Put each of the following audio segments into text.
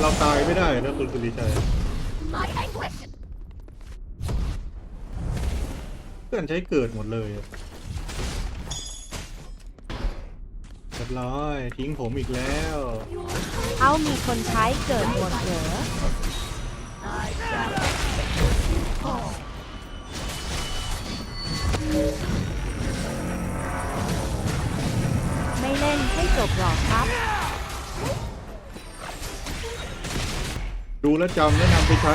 เราตายไม่ได้นะคุณสุริชัย My anguish! เพื่อนใช้เกิดหมดเลยอะเรียบร้อยทิ้งผมอีกแล้ว เอามีคนใช้เกิดหมดเหรอ แลวจำแนะนำไปใช้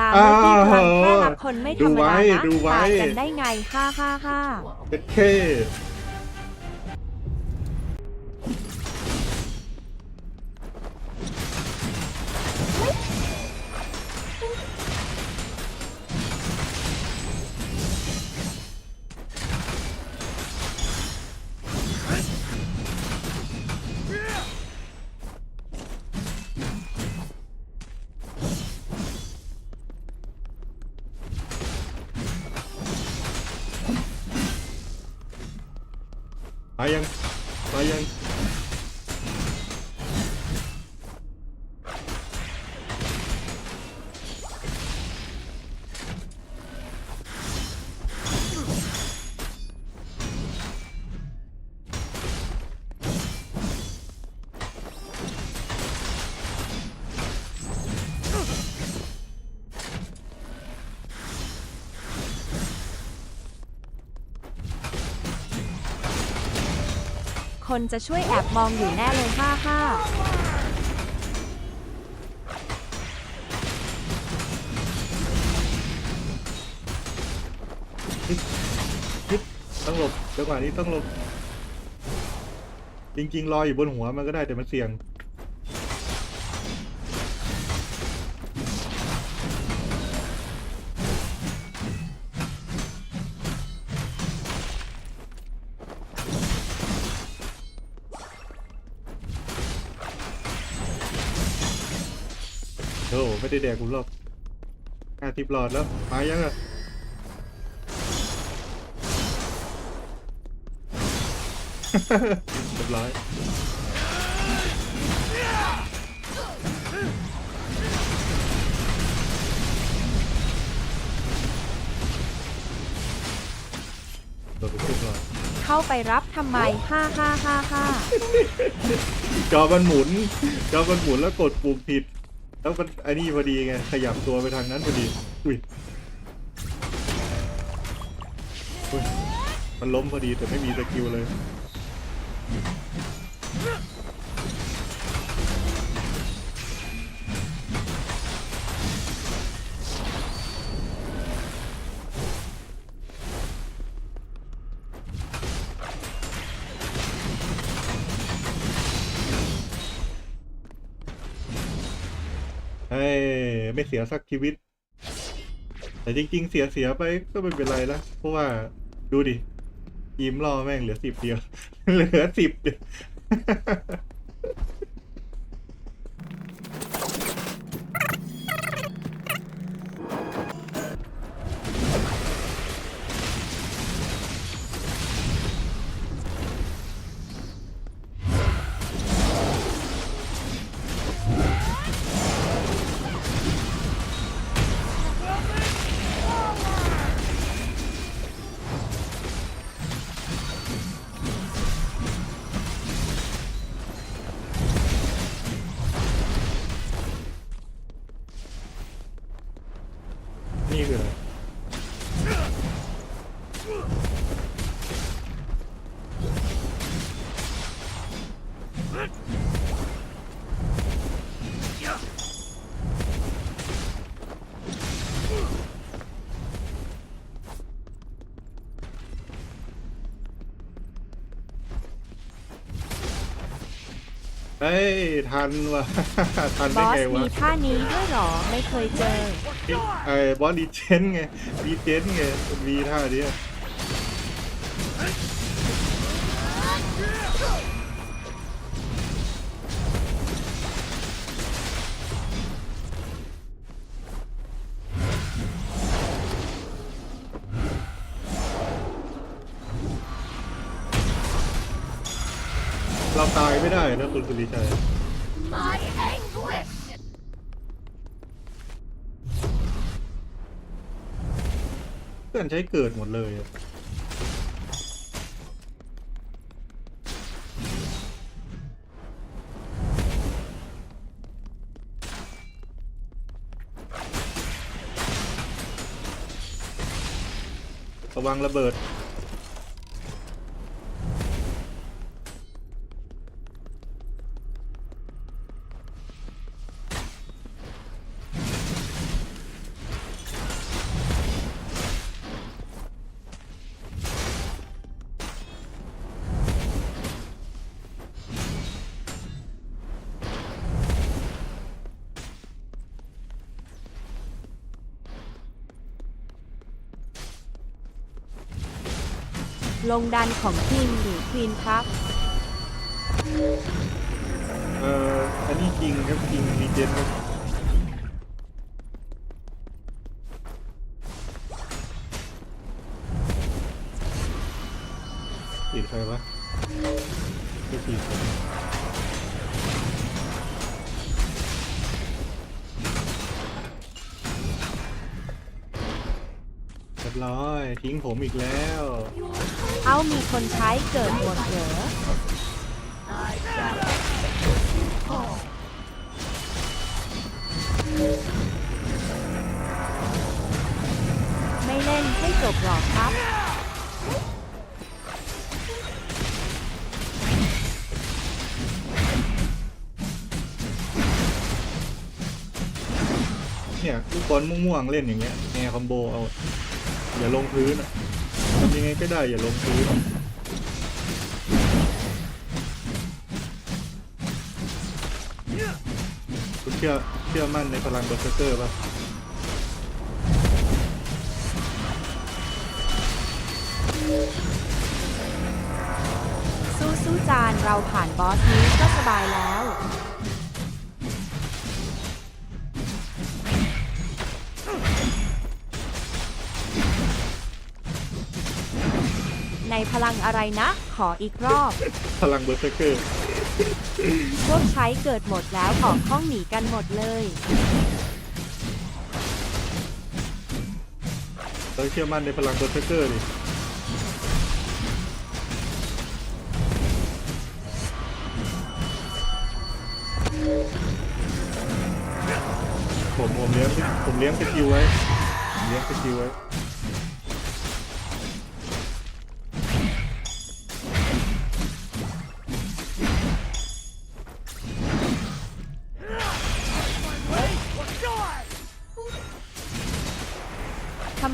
ตามเมื่อกี้ครั้งอ้าวถ้ารักคนไม่ธรรมดาดูไว้นะดูไว้ตายกันได้ไงฮ่าฮ่าฮ่าเป็นเค ไป คนจะช่วยแอบมองอยู่แน่เลยห้าห้าต้องหลบจังหวะนี้ต้องหลบ จริงๆลอยอยู่บนหัวมันก็ได้แต่มันเสี่ยง โอ้ไม่ได้แดกกูหรอกห้าทิปหลอดแล้วมายังอะเรียบร้อยโดนไปขึ้นก่อนเข้าไปรับทำไมฮ่าฮ่าฮ่าฮ่าจอมันหมุน จอมันหมุนแล้วกดปุ่มผิด แล้วมันไอ้นี่พอดีไงขยับตัวไปทางนั้นพอดี อุ้ยอุ้ยมันล้มพอดีแต่ไม่มีสกิลเลย ฮ้ยไม่เสียสักชีวิต แต่จริง ๆ เสียเสียไปก็ไม่เป็นไรละเพราะว่าดูดิยิ้มรอแม่งเหลือสิบเดียว เหลือสิบ เฮ้ย ทันว่ะทันบได้อสไงวะมีท่านี้ด้วยเหรอไม่เคยเจอ ไอ้บอสดีเจนไงดีเจนไงมีท่าเนี้ย เราตายไม่ได้นะคุณคุริชัยเพื่อนใช้เกิดหมดเลย วังระเบิด ลงดันของคิงหรือควีนครับ เอ่ออันนี้จริงครับจริงมีเจนครับผิดใครวะ รียบร้อย ทิ้งผมอีกแล้ว เอ้ามีคนใช้เกิดหมดเหรอไม่เล่นให้จบหรอกครับ เนี่ยลูกบอลม่วงๆเล่นอย่างเงี้ยแนวคอมโบเอา อย่าลงพื้นอะทำยังไงก็ได้อย่าลงพื้นคุณเชื่อเชื่อมั่นในพลังเบอร์เซอร์เกอร์ป่ะสู้สู้จานเราผ่านบอสนี้ก็สบายแล้ว ในพลังอะไรนะ ขออีกรอบ พลังเบอร์เซอร์เกอร์พวกใช้เกิดหมดแล้วออกห้องหนีกันหมดเลย เราเชื่อมั่นในพลังเบอร์เซอร์เกอร์ดิผมผมเลี้ยงผมเลี้ยงสกิลไว้ผมเลี้ยงสกิลไว้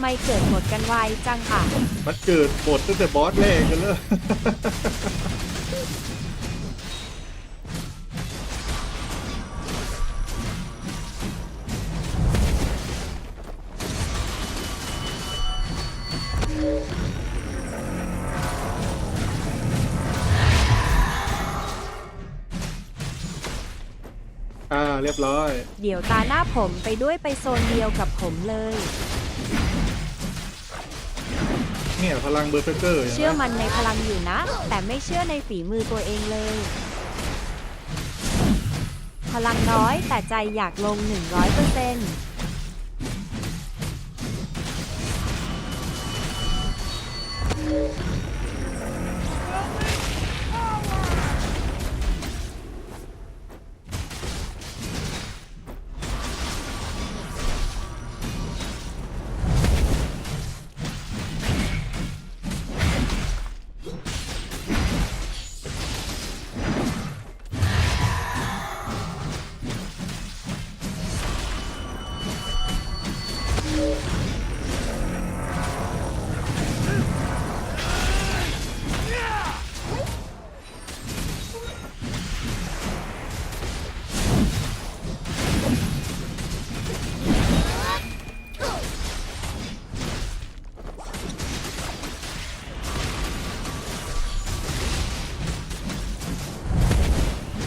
ไมเกิดหมดกันไวจังค่ะ มันเกิดบทตั้งแต่บอสแรกกันเลย อ่า เรียบร้อย เดี๋ยวตาหน้าผมไปด้วยไปโซนเดียวกับผมเลย เนี่ยพลังเบอร์เฟเกอร์เชื่อมันในพลังอยู่นะ แต่ไม่เชื่อในฝีมือตัวเองเลย พลังน้อยแต่ใจอยากลง 100%เปอร์เซ็นต์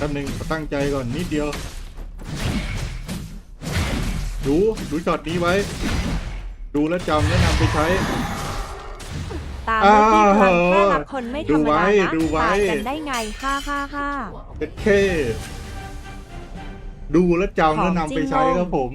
ป๊บนึงตั้งใจก่อนนิดเดียว ดูดูช็อตนี้ไว้ ดูแล้วจำแล้วนำไปใช้ตามเมื่อกี้พลังฆ่านับคนไม่ธรรมดูไว้ดานะดูไว้ตายกันได้ไงฮ่าฮ่าฮ่าเป็นเคดูแล้วจำแล้วนำไปใช้ของจริงครับผม